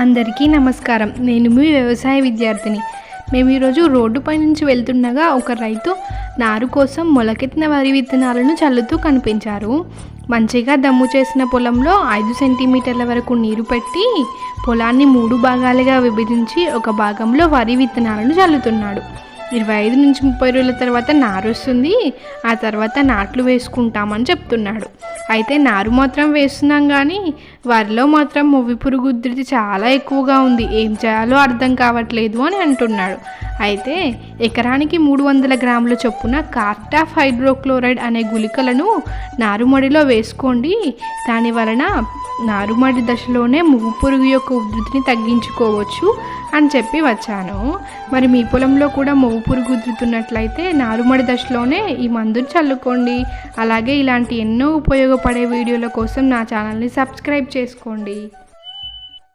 అందరికీ నమస్కారం. నేను మీ వ్యవసాయ విద్యార్థిని. మేము ఈరోజు రోడ్డుపై నుంచి వెళ్తుండగా ఒక రైతు నారు కోసం మొలకెత్తిన వరి విత్తనాలను చల్లుతూ కనిపించారు. మంచిగా దమ్ము చేసిన పొలంలో ఐదు సెంటీమీటర్ల వరకు నీరు పెట్టి పొలాన్ని మూడు భాగాలుగా విభజించి ఒక భాగంలో వరి విత్తనాలను చల్లుతున్నాడు. ఇరవై ఐదు నుంచి ముప్పై రోజుల తర్వాత నారు వస్తుంది. ఆ తర్వాత నాట్లు వేసుకుంటామని చెప్తున్నాడు. అయితే నారు మాత్రం వేస్తున్నాం కానీ వరిలో మాత్రం మువ్వి పురుగు ఉధృతి చాలా ఎక్కువగా ఉంది. ఏం చేయాలో అర్థం కావట్లేదు అని అంటున్నాడు. అయితే ఎకరానికి మూడు వందల గ్రాముల చొప్పున కార్టాఫ్ హైడ్రోక్లోరైడ్ అనే గుళికలను నారుమడిలో వేసుకోండి. దాని వలన నారుమడి దశలోనే మువ్వు పురుగు యొక్క ఉధృతిని తగ్గించుకోవచ్చు అని చెప్పి వచ్చాను. మరి మీ పొలంలో కూడా మొవ్వు పురుగు ఉధృతున్నట్లయితే నారుమడి దశలోనే ఈ మందుని చల్లుకోండి. అలాగే ఇలాంటి ఎన్నో ఉపయోగపడే వీడియోల కోసం నా ఛానల్ని సబ్స్క్రైబ్ చేసుకోండి.